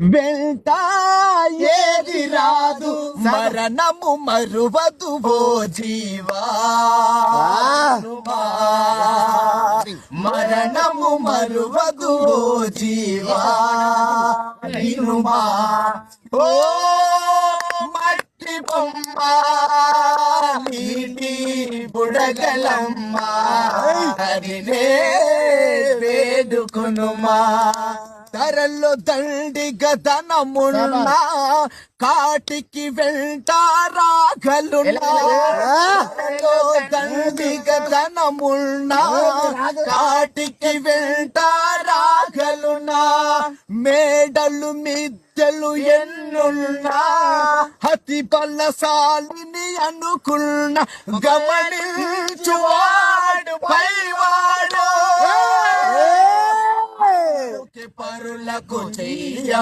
వెంట ఏది రాదు మరణము మరువదు ఓ జీవా. మరణము మరువదు ఓ జీవా. వినుమా ఓ మట్టి బొమ్మ నీటి బుడగలమ్మ హరినే వేడుకునుమా. ధరల్లో దండిగ ధనమున్నా కాటికి వెళ్తారాగలున్నా ధరలో దండిగ ధనమున్నా కాటికి వెళ్తారాగలున్నా మేడలు మిద్దెలు ఎన్నున్నా. అతి బలశాలిని అనుకున్న. గమనించువాడు పరులకు చెయ్య